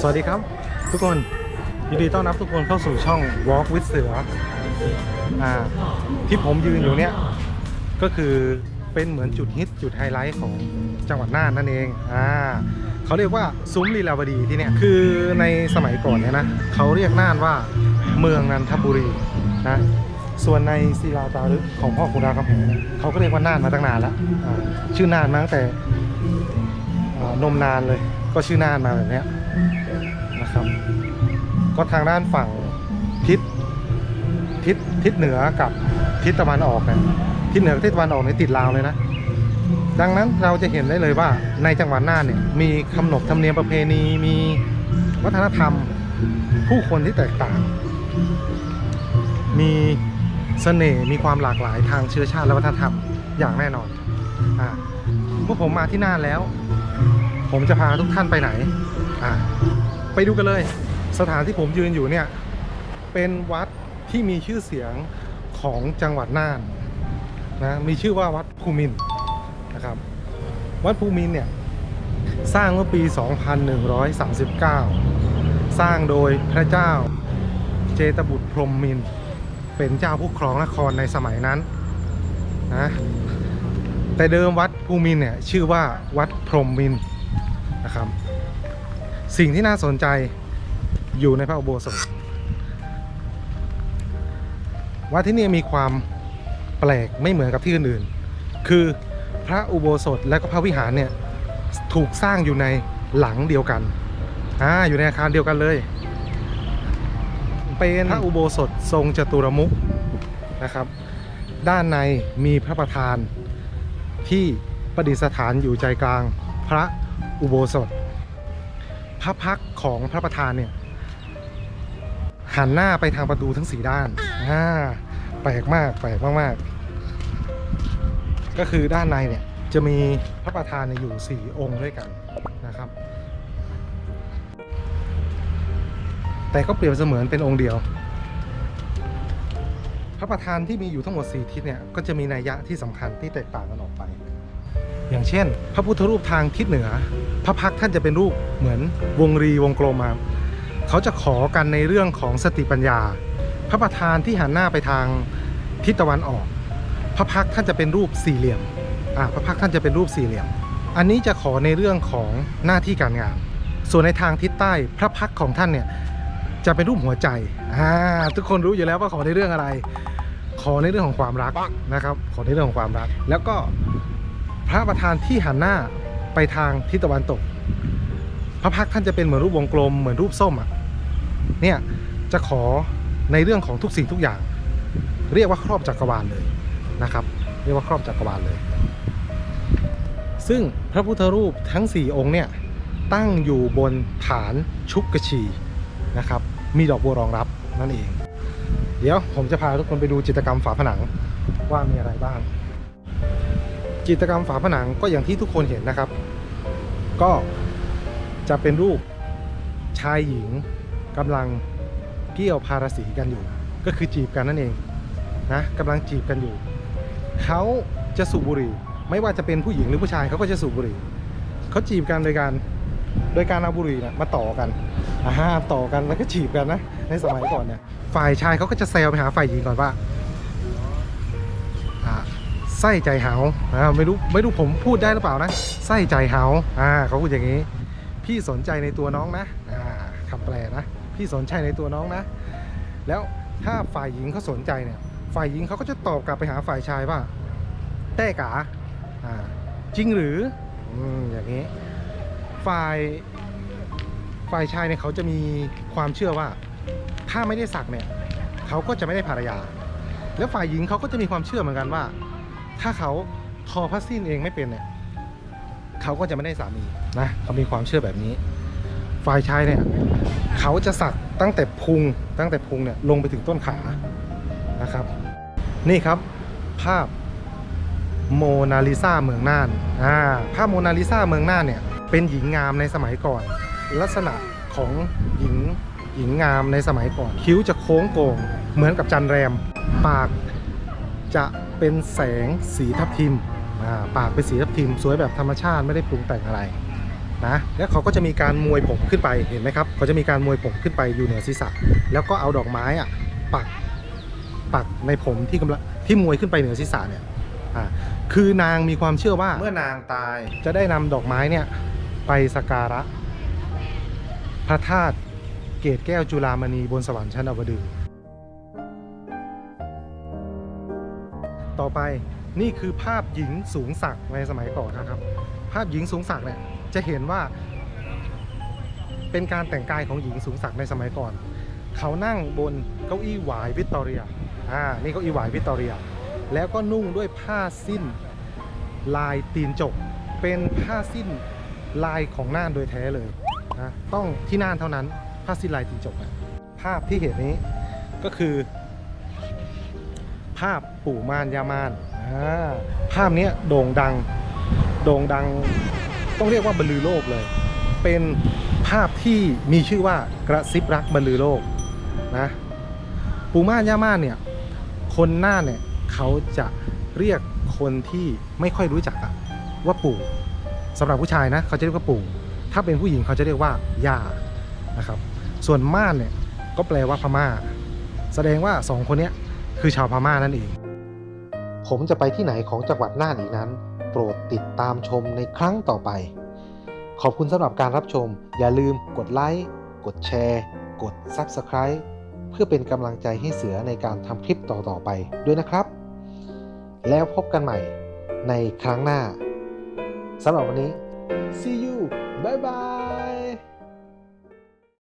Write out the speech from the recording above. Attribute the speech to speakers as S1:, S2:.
S1: สวัสดีครับ ทุกคนยินดีต้อนรับทุกคนเข้าสู่ช่อง Walk with เสืออ่าที่ผมยืนอยู่เนี่ยก็คือเป็นเหมือนจุดฮิตจุดไฮไลท์ของจังหวัดน่านนั่นเองอ่าเขาเรียกว่าซุ้มลีลาวดีที่เนี่ยคือในสมัยก่อนเนี่ยนะเขาเรียกน่านว่าเมืองนันทบุรีนะส่วนในศิลาจารึกของพ่อขุนรามคำแหงเขาก็เรียกว่าน่านมาตั้งนานแล้วชื่อน่านมาตั้งแต่นมนานเลยก็ชื่อน่านมาแบบเนี้ย ก็ทางด้านฝั่งทิศทิศทิศเหนือกับทิศตะวันออกเนี่ยทิศเหนือกับทิศตะวันออกเนี่ยติดลาวเลยนะ ดังนั้นเราจะเห็นได้เลยว่าในจังหวัดน่านเนี่ยมีขนบธรรมเนียมประเพณีมีวัฒนธรรมผู้คนที่แตกต่าง มีเสน่ห์มีความหลากหลายทางเชื้อชาติและวัฒนธรรมอย่างแน่นอนอ่าเมื่อผมมาที่น่านแล้ว ผมจะพาทุกท่านไปไหนอ่าไปดูกันเลย สถานที่ผมยืนอยู่เนี่ย เป็นวัดที่มีชื่อเสียงของจังหวัดน่านนะมีชื่อว่าวัดภูมินนะครับ วัดภูมินเนี่ย สร้างเมื่อปี 2139 สร้างโดยพระเจ้าเจตบุตรพรหมมิน เป็นเจ้าผู้ครองนครในสมัยนั้นนะแต่เดิมวัดภูมินเนี่ยชื่อว่าวัดพรหมมินนะครับ สิ่งที่น่าสนใจ อยู่ในพระอุโบสถวัดที่นี่มีความแปลกไม่เหมือนกับที่อื่นๆ คือพระอุโบสถและก็พระวิหารเนี่ยถูกสร้างอยู่ในหลังเดียวกันอ่าอยู่ในอาคารเดียวกันเลย เป็นพระอุโบสถทรงจตุรมุขนะครับ ด้านในมีพระประธานที่ประดิษฐานอยู่ใจกลางพระอุโบสถ พระพักของพระประธานเนี่ย หันหน้าไปทางประตูทั้งสีด้านอ่าแปลกมากแปลกมากๆ ก็คือด้านในเนี่ยจะมีพระประธานอยู่สี่องค์ด้วยกันนะครับ แต่ก็เปรียบเสมือนเป็นองค์เดียว พระประธานที่มีอยู่ทั้งหมด4ทิศเนี่ยก็จะมีนัยยะที่สำคัญที่แตกต่างกันออกไป อย่างเช่น พระพุทธรูปทางทิศเหนือ พระพักท่านจะเป็นรูปเหมือนวงรีวงกลมมา เขาจะขอกันในเรื่องของสติปัญญา พระประธานที่หันหน้าไปทางทิศตะวันออก พระพักท่านจะเป็นรูปสี่เหลี่ยมอ่าพระพักท่านจะเป็นรูปสี่เหลี่ยม อันนี้จะขอในเรื่องของหน้าที่การงาน ส่วนในทางทิศใต้พระพักของท่านเนี่ยจะเป็นรูปหัวใจอ่าทุกคนรู้อยู่แล้วว่าขอในเรื่องอะไร ขอในเรื่องของความรักนะครับ ขอในเรื่องของความรัก แล้วก็พระประธานที่หันหน้าไปทางทิศตะวันตก พระพักท่านจะเป็นเหมือนรูปวงกลมเหมือนรูปส้มอะ เนี่ยจะขอในเรื่องของทุกสิ่งทุกอย่าง เรียกว่าครอบจักรวาลเลยนะครับ เรียกว่าครอบจักรวาลเลย ซึ่งพระพุทธรูปทั้ง 4 องค์เนี่ยตั้งอยู่บนฐานชุกกชีนะครับ มีดอกบัวรองรับนั่นเอง เดี๋ยวผมจะพาทุกคนไปดูจิตรกรรมฝาผนังว่ามีอะไรบ้าง จิตรกรรมฝาผนังก็อย่างที่ทุกคนเห็นนะครับ ก็จะเป็นรูปชายหญิง กำลังเกี่ยวพาราสีกันอยู่ ก็คือจีบกันนั่นเองนะกำลังจีบกันอยู่ เขาจะสูบบุหรี่ ไม่ว่าจะเป็นผู้หญิงหรือผู้ชายเขาก็จะสูบบุหรี่เขาจีบกันโดยการโดยการเอาบุหรี่เนะมาต่อกันอ่าต่อกันแล้วก็จีบกันนะ ในสมัยก่อนเนี่ยฝ่ายชายเขาก็จะแซวไปหาฝ่ายหญิงก่อนว่าอ่าไส้ใจเหาอ่าไม่รู้ไม่รู้ผมพูดได้หรือเปล่านะไส้ใจเหาอ่าเขาพูดอย่างนี้ พี่สนใจในตัวน้องนะอ่าคำแปลนะ พี่สนใจในตัวน้องนะ แล้วถ้าฝ่ายหญิงเขาสนใจเนี่ย ฝ่ายหญิงเขาก็จะตอบกลับไปหาฝ่ายชายว่า แต้กาอ่าจริงหรืออืมอย่างนี้ ฝ่ายฝ่ายชายเนี่ยเขาจะมีความเชื่อว่า ถ้าไม่ได้สักเนี่ยเขาก็จะไม่ได้ภรรยา แล้วฝ่ายหญิงเขาก็จะมีความเชื่อเหมือนกันว่า ถ้าเขาทอผ้าสิ้นเองไม่เป็นเนี่ยเขาก็จะไม่ได้สามีนะเขามีความเชื่อแบบนี้ ฝ่ายชายเนี่ยเขาจะสักตั้งแต่พุงตั้งแต่พุงเนี่ยลงไปถึงต้นขานะครับ นี่ครับภาพโมนาลิซาเมืองน่านอ่าภาพโมนาลิซาเมืองน่านเนี่ยเป็นหญิงงามในสมัยก่อน ลักษณะของหญิงหญิงงามในสมัยก่อน คิ้วจะโค้งโก่งเหมือนกับจันแรม ปากจะเป็นแสงสีทับทิมปากเป็นสีทับทิม สวยแบบธรรมชาติไม่ได้ปรุงแต่งอะไร นะแล้วเขาก็จะมีการมวยผมขึ้นไปเห็นไหมครับเขาจะมีการมวยผมขึ้นไปอยู่เหนือศีรษะ แล้วก็เอาดอกไม้อะปักปักในผมที่กำลังที่มวยขึ้นไปเหนือศีรษะเนี่ยอ่าคือนางมีความเชื่อว่า
S2: เมื่อนางตาย
S1: จะได้นำดอกไม้เนี่ยไปสักการะ พระธาตุเกตแก้วจุฬามณีบนสวรรค์ชั้นอวดึงส์ต่อไปนี่คือภาพหญิงสูงศักดิ์ในสมัยก่อนนะครับ ภาพหญิงสูงศักดิ์เนี่ย จะเห็นว่า เป็นการแต่งกายของหญิงสูงศักดิ์ในสมัยก่อน เขานั่งบนเก้าอี้หวายวิกตอเรียอ่านี่เก้าอี้หวายวิกตอเรีย แล้วก็นุ่งด้วยผ้าสิ้นลายตีนจก เป็นผ้าสิ้นลายของน่านโดยแท้เลยนะต้องที่น่านเท่านั้นผ้าสิ้นลายตีนจกนะภาพที่เห็นนี้ก็คือ ภาพปู่ม่านย่าม่านอ่าภาพนี้โด่งดัง โด่งดัง ต้องเรียกว่าบรรลือโลกเลย เป็นภาพที่มีชื่อว่ากระซิบรักบรรลือโลกนะปู่ม่านย่าม่านเนี่ยคนหน่าเนี่ยเขาจะเรียกคนที่ไม่ค่อยรู้จักอะว่าปู่สำหรับผู้ชายนะเขาจะเรียกว่าปู่ ถ้าเป็นผู้หญิงเขาจะเรียกว่าย่านะครับ ส่วนม่านเนี่ยก็แปลว่าพม่า แสดงว่าสองคนเนี้ยคือชาวพม่านั่นเอง ผมจะไปที่ไหนของจังหวัดน่านอีกนั้น โปรดติดตามชมในครั้งต่อไป ขอบคุณสำหรับการรับชม อย่าลืมกดไลค์ กดแชร์ กด Subscribe เพื่อเป็นกำลังใจให้เสือในการทำคลิปต่อๆไปด้วยนะครับ แล้วพบกันใหม่ในครั้งหน้าสำหรับวันนี้ see you bye bye